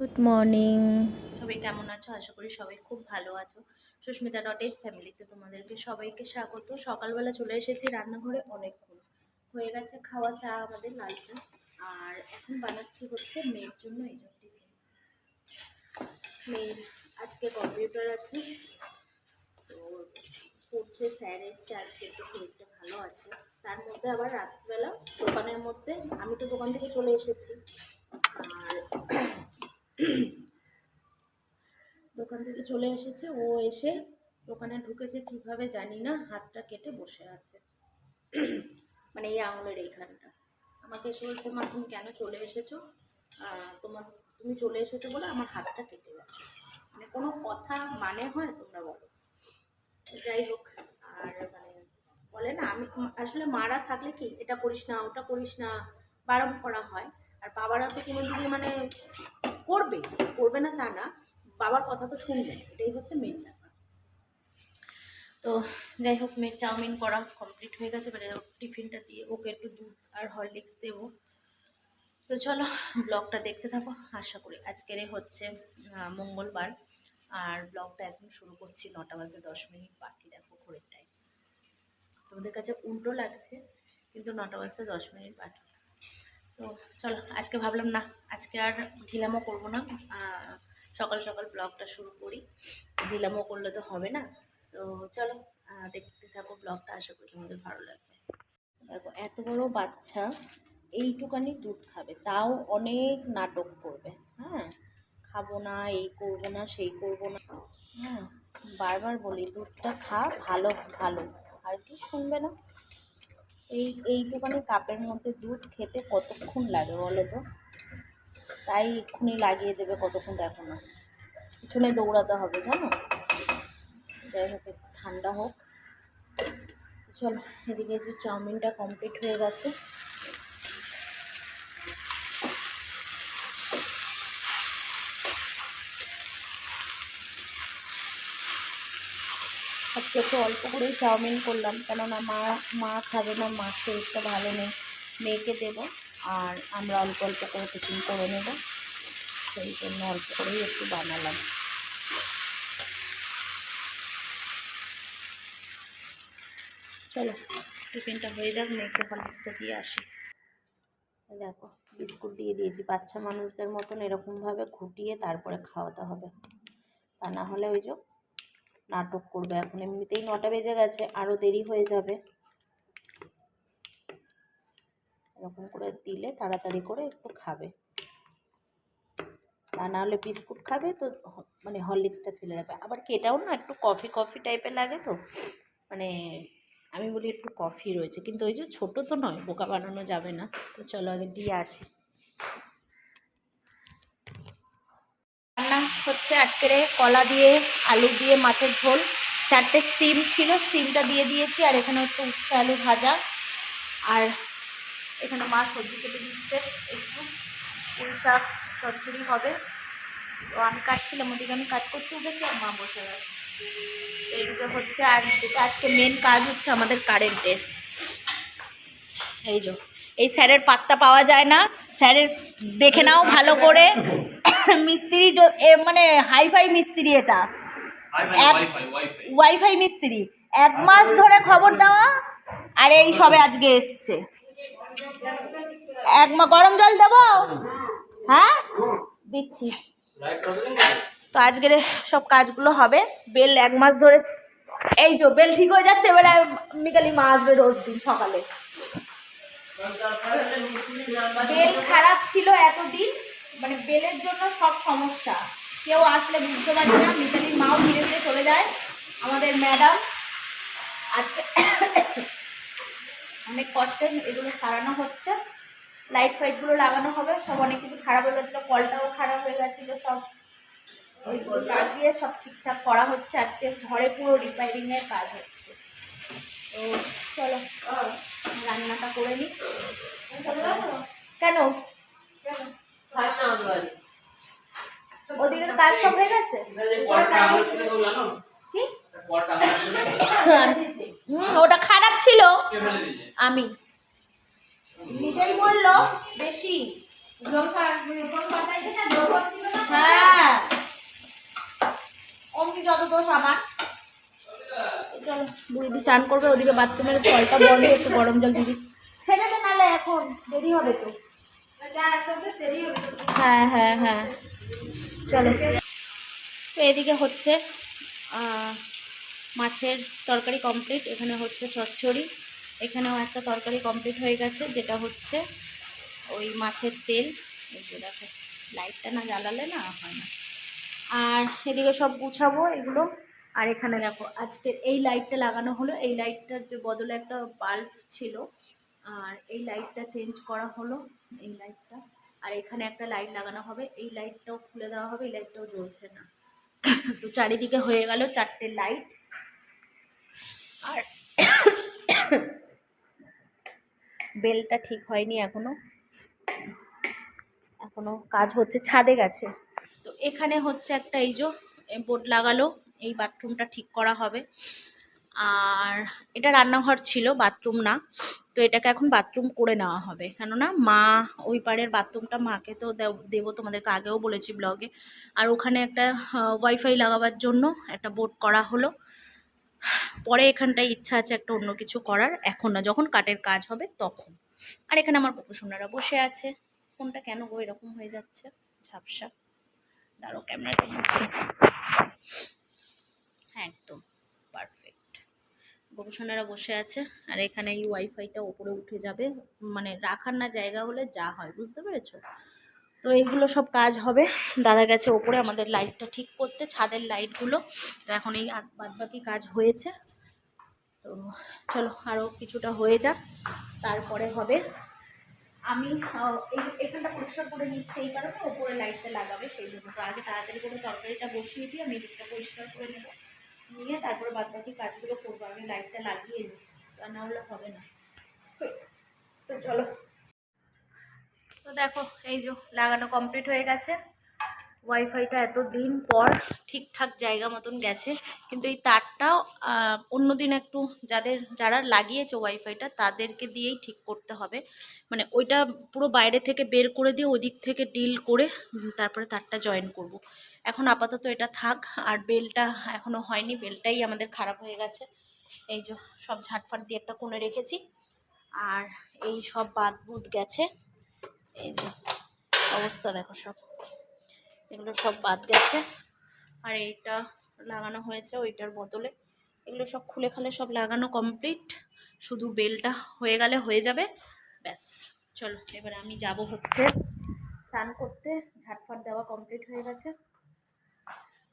Good morning সবাই কেমন আছো? আশা করি সবাই খুব ভালো আছো। সুস্মিতা ডট এস ফ্যামিলিতে তোমাদেরকে সবাইকে স্বাগত। সকালবেলা চলে এসেছি রান্নাঘরে অনেকক্ষণ। হয়ে গেছে খাওয়া চা, আমাদের লাল চা। আর এখন বানাচ্ছি হচ্ছে মেয়ের জন্য এই জন্য টিফিন মেয়ের আজকে কম্পিউটার আছে। তো পড়ছে স্যার এসছে, আজকে একটু শরীরটা ভালো আছে। তার মধ্যে আবার রাত্রিবেলা দোকানের মধ্যে, আমি তো দোকান থেকে চলে এসেছি আর দোকান থেকে চলে এসেছে। ও এসে দোকানে ঢুকেছে কীভাবে জানি না, হাতটা কেটে বসে আছে। মানে এই আঙুলের এইখানটা। আমাকে এসে বলছে, মা, তুমি কেন চলে এসেছ? তোমার, তুমি চলে এসেছ বলে আমার হাতটা কেটে গেছে। মানে কোনো কথা মানে হয় তোমরা বলো। যাই হোক, আর মানে বলে না, আমি আসলে মারা থাকলে কি, এটা করিস না, ওটা করিস না। বারণ করা হয়। আর বাবারা তো কোনো দিকে মানে করবে করবে না তা না। বাবার কথা তো শুনবে, এটাই হচ্ছে মেন ব্যাপার। তো যাই হোক মেয়ের চাউমিন করা কমপ্লিট হয়ে গেছে ওর টিফিনটা দিয়ে ওকে একটু দুধ আর হরলিক্স দেবো। তো চলো ব্লগটা দেখতে থাকো, আশা করি আজকের হচ্ছে মঙ্গলবার। আর ব্লগটা এখন শুরু করছি নটা বাজে দশ মিনিট, বাকি দেখো ঘড়ির টাইম তোমাদের কাছে উল্টো লাগছে, কিন্তু নটা বাজতে দশ মিনিট বাকি। তো চলো, আজকে ভাবলাম না, আজকে আর ঢিলামো করব না সকাল সকাল ব্লগটা শুরু করি। ঢিলামো করলে তো হবে না। তো চলো দেখতে থাকো ব্লগটা, আশা করি তোমাদের ভালো লাগবে। দেখো, এত বড় বাচ্চা, এইটুকানি দুধ খাবে। তাও অনেক নাটক করবে। হ্যাঁ খাব না, এই করব না, সেই করব না। হ্যাঁ বারবার বলি, দুধটা খা, ভালো ভালো। আর কি শুনবে না? এই এইটুখানি কাপের মধ্যে দুধ খেতে কতক্ষণ লাগে বলো তো? তাই এক্ষুনি লাগিয়ে দেবে, কতক্ষণ দেখো না। পিছনে দৌড়াতে হবে, জানো? যাই হোক ঠান্ডা হোক। চলো, এদিকে যে চাউমিনটা কমপ্লিট হয়ে গেছে। আজকে একটু অল্প করেই চাউমিন করলাম, কেননা মা মা খাবে না, মার শরীরটা ভালো নেই। মেয়েকে দেবো। আর আমরা অল্প অল্প করে টিফিন করে নেব। সেই জন্য অল্প করেই একটু বানালাম। চলো, টিফিনটা হয়ে যাক মেয়েকে হরলিক্সটা দিয়ে আসি। দেখো, বিস্কুট দিয়ে দিয়েছি। বাচ্চা মানুষদের মতন এরকমভাবে ঘুটিয়ে তারপরে খাওয়াতে হবে। তা না হলে ওই যে নাটক করবে। এখন এমনিতেই নটা বেজে গেছে আরও দেরি হয়ে যাবে। এরকম করে দিলে তাড়াতাড়ি করে একটু খাবে। তা না হলে বিস্কুট খাবে তো মানে হরলিক্সটা ফেলে রাখবে। আবার কি এটাও না একটু কফি কফি টাইপের লাগে তো? মানে আমি বলি একটু কফি রয়েছে, কিন্তু ওই যে ছোটো তো নয়, বোকা বানানো যাবে না। তো চলো আগে দিয়ে আসি। রান্না হচ্ছে আজকের কলা দিয়ে, আলু দিয়ে, মাছের ঝোল। চারটে সিম ছিল, সিমটা দিয়ে দিয়েছি, আর এখানে হচ্ছে উচ্ছে আলু ভাজা। আর এখানে মা সবজি কেটে দিচ্ছে একটু পুঁই শাক চচ্চড়ি হবে। তো আমি কাটছিলাম ওদিকে আমি কাজ করতে উঠেছি আর মা বসে গেছে। এইদিকে হচ্ছে আর আজকে মেন কাজ হচ্ছে আমাদের কারেন্টের এই যে এই স্যারের পাত্তা পাওয়া যায় না। স্যারের দেখে নাও ভালো করে। মিস্ত্রি মানে হাইফাই মিস্ত্রি এটা। এক- ওয়াইফাই মিস্ত্রি। এক মাস ধরে খবর দেওয়া আর এই সবে আজকে এসছে। এক মা গরম জল দেবো? হ্যাঁ? দিচ্ছি। তো আজকের সব কাজগুলো হবে। বেল এক মাস ধরে এই যে বেল ঠিক হয়ে যাচ্ছে, এবারে মিকালি মা আসবে রোজ দিন সকালে। বেল খারাপ ছিল এতদিন মানে বেলের জন্য সব সমস্যা। কেউ আসলে বুঝতে পারি না, মিতালির মাও ধীরে ধীরে চলে যায়। আমাদের ম্যাডাম আজকে অনেক কষ্টে এগুলো সারানো হচ্ছে। লাইট ফাইটগুলো লাগানো হবে। সব অনেক কিছু খারাপ হয়ে গেছিল কলটাও খারাপ হয়ে গেছিল সব। লাগিয়ে সব ঠিকঠাক করা হচ্ছে। আজকে ঘরে পুরো রিপেয়ারিংয়ের কাজ হচ্ছে। তো চলো রান্নাটা করে নিই কেন? ওদিকের কাজ সব হয়ে গেছে? ওটা খারাপ ছিল? আমি। নিজেই বলল বেশি। হ্যাঁ। অমনি যত দোষ আমার। চলো বুড়িদি চান করবে ওদিকে বাথরুমের জলটা বন্ধ একটু গরম জল দিবি ছেড়ে তো নাহলে এখন দেরি হবে তো। হ্যাঁ হ্যাঁ হ্যাঁ। চলো। এদিকে হচ্ছে মাছের তরকারি কমপ্লিট এখানে হচ্ছে চচ্চড়ি, এখানেও একটা তরকারি কমপ্লিট হয়ে গেছে, যেটা হচ্ছে ওই মাছের তেল। দেখো লাইটটা না জ্বালালে না হয় না। আর এদিকে সব গুছাবো এগুলো। আর এখানে দেখো, আজকে এই লাইটটা লাগানো হলো, এই লাইটটার যে বদলে একটা বাল্ব ছিল। আর এই লাইটটা চেঞ্জ করা হলো, এই লাইটটা আর এখানে একটা লাইট লাগানো হবে, এই লাইটটাও খুলে দেওয়া হবে, এই লাইটটাও জ্বলছে না। তো চারিদিকে হয়ে গেল চারটে লাইট আর বেলটা ঠিক হয়নি এখনও। এখনও কাজ হচ্ছে, ছাদে গেছে। তো এখানে হচ্ছে একটা এই যে বোর্ড লাগালো, এই বাথরুমটা ঠিক করা হবে। আর এটা রান্নাঘর ছিল, বাথরুম না। তো এটাকে এখন বাথরুম করে নেওয়া হবে। কেননা মা, ওই পাড়ের বাথরুমটা মাকে তো দেব তোমাদেরকে আগেও বলেছি ব্লগে। আর ওখানে একটা ওয়াইফাই লাগাবার জন্য একটা বোর্ড করা হলো। পরে এখানটায় ইচ্ছা আছে একটা অন্য কিছু করার, এখন না, যখন কাঠের কাজ হবে তখন। আর এখানে আমার কুকুরসোনারা বসে আছে। ফোনটা কেন গো এরকম হয়ে যাচ্ছে? ঝাপসা। দাঁড়ো ক্যামেরাটা হ্যাঁ একদম। পারফেক্ট। গবেষণারা বসে আছে। আর এখানে এই ওয়াইফাইটা ওপরে উঠে যাবে। মানে রাখার না জায়গা হলে যা হয়, বুঝতে পেরেছ? তো এইগুলো সব কাজ হবে। দাদা গেছে ওপরে আমাদের লাইটটা ঠিক করতে, ছাদের লাইটগুলো তো এখন এই বাদ বাকি কাজ হয়েছে। তো চলো আরও কিছুটা হয়ে যাক, তারপরে হবে। আমি এই এখানটা পরিষ্কার করে নিচ্ছি এই কারণে ওপরে লাইটটা লাগাবে সেই জন্য। তো আগে তাড়াতাড়ি করে তরকারিটা বসিয়ে দিয়ে আমি এদিকটা পরিষ্কার করে নেব। নিয়ে তারপরে বাদ বাকি কাজগুলো করব। আমি লাইটটা লাগিয়ে নিই তা না হলে হবে না। তো চলো। তো দেখো, এই যে লাগানো কমপ্লিট হয়ে গেছে। ওয়াইফাইটা এত দিন পর ঠিকঠাক জায়গা মতন গেছে, কিন্তু এই তারটাও অন্যদিন একটু যাদের, যারা লাগিয়েছে ওয়াইফাইটা তাদেরকে দিয়েই ঠিক করতে হবে। মানে ওইটা পুরো বাইরে থেকে বের করে দিয়ে ওদিক থেকে ডিল করে তারপরে তারটা জয়েন করব। এখন আপাতত এটা থাক, আর বেলটা এখনও হয়নি, বেলটাই আমাদের খারাপ হয়ে গেছে। এই যে সব ঝাটফাট দিয়ে একটা কোণে রেখেছি, আর এই সব বাদ বুদ গেছে। এই যে, অবস্থা দেখো সব। এগুলো সব বাদ গেছে। আর এইটা লাগানো হয়েছে ওইটার বদলে। এগুলো সব খুলে খালে সব লাগানো কমপ্লিট শুধু বেলটা হয়ে গেলে হয়ে যাবে। ব্যাস, চলো, এবার আমি যাব হচ্ছে স্নান করতে। ঝাটফাট দেওয়া কমপ্লিট হয়ে গেছে।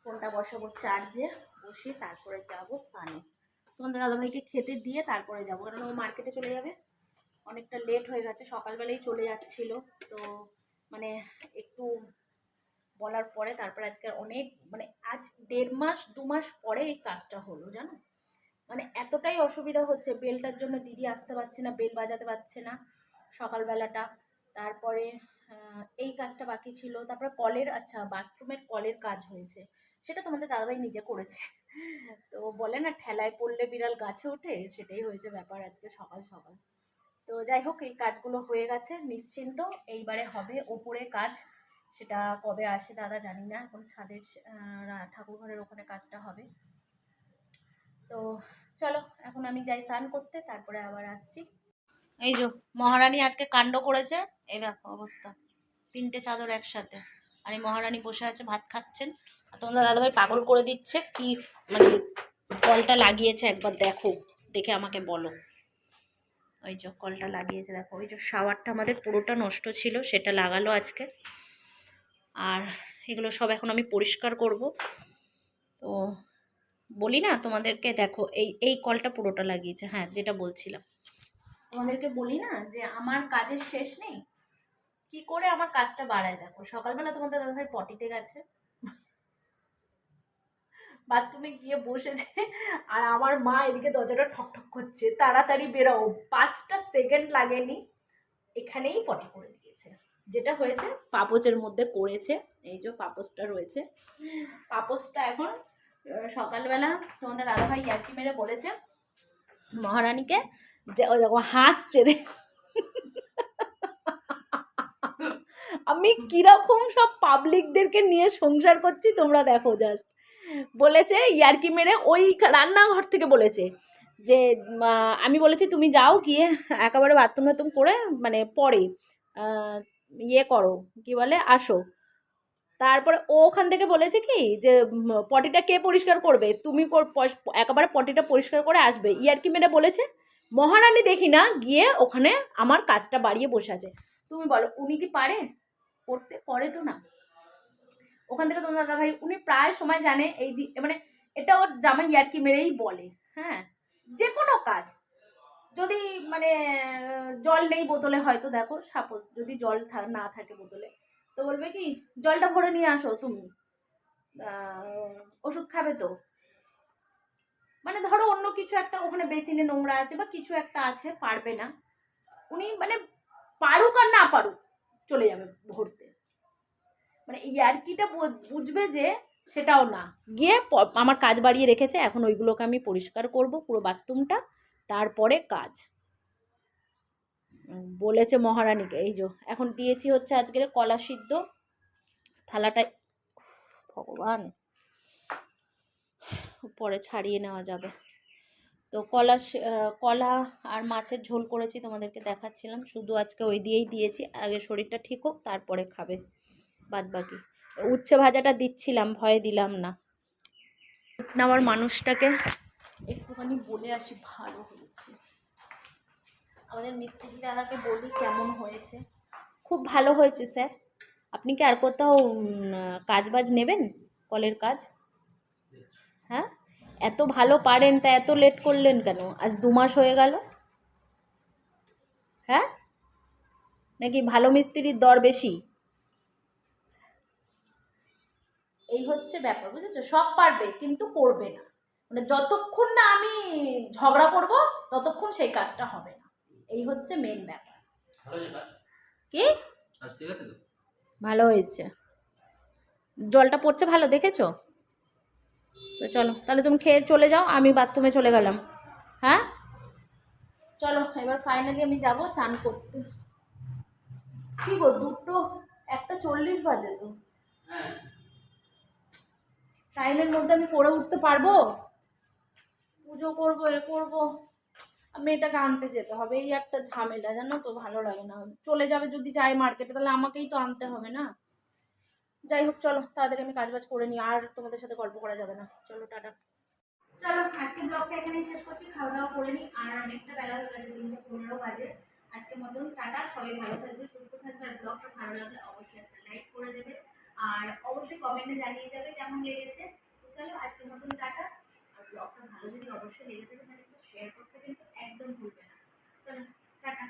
ফোনটা বসাবো চার্জে বসিয়ে তারপরে যাব স্নানে। তোমাদের দাদাভাইকে খেতে দিয়ে তারপরে যাব কারণ ও মার্কেটে চলে যাবে। অনেকটা লেট হয়ে গেছে সকালবেলাই চলে যাচ্ছিল। তো মানে একটু বলার পরে তারপর আজকে অনেক মানে আজ দেড় মাস, দু মাস পরে এই কাজটা হলো, জানো? মানে এতটাই অসুবিধা হচ্ছে, বেলটার জন্য দিদি আসতে পারছে না, বেল বাজাতে পারছে না সকালবেলাটা। তারপরে এই কাজটা বাকি ছিল। তারপরে কলের আচ্ছা বাথরুমের কলের কাজ হয়েছে। সেটা তোমাদের দাদাভাই নিজে করেছে। তো বলে না, ঠেলায় পড়লে বিড়াল গাছে ওঠে, সেটাই হয়েছে ব্যাপার আজকে সকাল সকাল। যাই হোক, এই কাজগুলো হয়ে গেছে, নিশ্চিন্ত। এইবারে হবে ওপরে কাজ। সেটা কবে আসে দাদা জানি না, এখন ছাদের ঠাকুর ঘরের ওখানে কাজটা হবে। তো চলো, এখন আমি যাই স্নান করতে, তারপরে আবার আসছি। এই যে, মহারানী আজকে কাণ্ড করেছে। এই দেখো অবস্থা, তিনটে চাদর একসাথে। আর এই মহারানী বসে আছে, ভাত খাচ্ছেন। আর তোমাদের দাদাভাই পাগল করে দিচ্ছে, কি মানে কলটা লাগিয়েছে, একবার দেখো, দেখে আমাকে বলো। ওই যে কলটা লাগিয়েছে, দেখো, ওই যে শাওয়ারটা আমাদের পুরোটা নষ্ট ছিল, সেটা লাগালো আজকে। আর এগুলো সব এখন আমি পরিষ্কার করব। তো বলি না তোমাদেরকে, দেখো, এই এই কলটা পুরোটা লাগিয়েছে হ্যাঁ যেটা বলছিলাম। তোমাদেরকে বলি না যে আমার কাজের শেষ নেই? কি করে আমার কাজটা বাড়ায়? দেখো, সকালবেলা তোমাদের দাদাভাই পটিতে গেছে। বাথরুমে গিয়ে বসেছে, আর আমার মা এদিকে দরজাটা ঠক ঠক করছে। তাড়াতাড়ি বেরো পাঁচটা সেকেন্ড লাগেনি, এখানেই পটি করে দিয়েছে। যেটা হয়েছে, পাপোচের মধ্যে পড়েছে, এই যে পাপোসটা রয়েছে। পাপোসটা এখন সকালবেলা তোমাদের দাদাভাই ইয়ার্কি মেরে বলেছে, মহারানীকে যে ওই দেখো হাসছে দেখো আমি কীরকম সব পাবলিকদেরকে নিয়ে সংসার করছি, তোমরা দেখো জাস্ট বলেছে, ইয়ার্কি মেরে ওই রান্নাঘর থেকে বলেছে যে আমি বলেছি তুমি যাও গিয়ে একেবারে বাথরুম টাথরুম করে মানে পরে ইয়ে করো, কি বলে, আসো। তারপরে ও ওখান থেকে বলেছে কি যে পটিটা কে পরিষ্কার করবে? তুমি একেবারে পটিটা পরিষ্কার করে আসবে। ইয়ারকি মেরে বলেছে, মহারানী দেখি না, গিয়ে ওখানে আমার কাজটা বাড়িয়ে বসে আছে। তুমি বলো, উনি কি পারে? করতে করে তো না। ওখান থেকে তোমার দাদা ভাই, উনি প্রায় সময় জানে এই যে মানে এটা ওর জামাই ইয়ারকি মেরেই বলে হ্যাঁ? যে কোনো কাজ। যদি মানে জল নেই বোতলে, হয়তো দেখো সাপোজ যদি জল না থাকে বোতলে, তো বলবে কি, জলটা ভরে নিয়ে আসো তুমি। ওষুধ খাবে তো। মানে ধরো অন্য কিছু একটা ওখানে বেসিনে নোংরা আছে বা কিছু একটা আছে, পারবে না। উনি মানে পারুক আর না পারুক, চলে যাবে ভরতে। মানে ইয়ার্কিটা বুঝবে যে সেটাও না। গিয়ে আমার কাজ বাড়িয়ে রেখেছে, এখন ওইগুলোকে আমি পরিষ্কার করব, পুরো বাথরুমটা, তারপরে কাজ। বলেছে মহারানীকে, এই যে, এখন দিয়েছি হচ্ছে আজকের কলা সিদ্ধ, থালাটা, ভগবান পরে ছাড়িয়ে নেওয়া যাবে। তো কলা কলা আর মাছের ঝোল করেছি, তোমাদেরকে দেখাচ্ছিলাম, শুধু আজকে ওই দিয়েই দিয়েছি, আগে শরীরটা ঠিক হোক, তারপরে খাবে। বাদ বাকি উচ্ছে ভাজাটা দিচ্ছিলাম, ভয় দিলাম না। নেওয়ার মানুষটাকে একটুখানি বলে আসি, ভালো হয়েছে। আমাদের মিস্ত্রি দাদাকে বলি কেমন হয়েছে। খুব ভালো হয়েছে, স্যার। আপনি কি আর কোথাও কাজ বাজ নেবেন? কলের কাজ? হ্যাঁ? এত ভালো পারেন, তা এত লেট করলেন কেন? আজ দু মাস হয়ে গেল। হ্যাঁ? নাকি ভালো মিস্ত্রির দর বেশি? এই হচ্ছে ব্যাপার বুঝেছ? সব পারবে কিন্তু করবে না। মানে যতক্ষণ না আমি ঝগড়া করব ততক্ষণ সেই কাজটা হবে না। এই হচ্ছে মেন ব্যাপার। কি? ভালো হয়েছে। জলটা পড়ছে ভালো দেখেছ? তো চলো তাহলে তুমি খেয়ে চলে যাও আমি বাথরুমে চলে গেলাম। হ্যাঁ? চলো এবার ফাইনালি আমি যাব চান করতে। কি গো দুটো একটা চল্লিশ বাজে তো। হ্যাঁ। টাইমের মধ্যে আমি করে উঠতে পারব? পুজো করব, এ করব। মেয়েটাকে আনতে যেতে হবে। এই একটা ঝামেলা, জানো তো? ভালো লাগে না। চলে যাবে যদি যাই মার্কেটে তাহলে আমাকেই তো আনতে হবে না? যাই হোক, চলো, তাড়াতাড়ি আমি কাজ বাজ করে নিই। আর তোমাদের সাথে গল্প করা যাবে না। চলো, টাটা। চলো, আজকে ব্লগটা এখানেই শেষ করছি। খাওয়া দাওয়া করে নিই। আর অনেকটা বেলা হয়ে গেছে, তিনটে পনেরো বাজে। আজকের মতন টাটা। সবাই ভালো থাকবে, সুস্থ থাকবে। আর ব্লগটা ভালো লাগলে অবশ্যই একটা লাইক করে দেবে। আর অবশ্যই কমেন্টে জানিয়ে যাবে কেমন লেগেছে। তো চলো আজকের মতন টাটা। আর ব্লগটা ভালো যদি অবশ্যই লেগে থাকে, তাহলে একটু শেয়ার করতে কিন্তু একদম ভুলবে না। চলো, টাটা।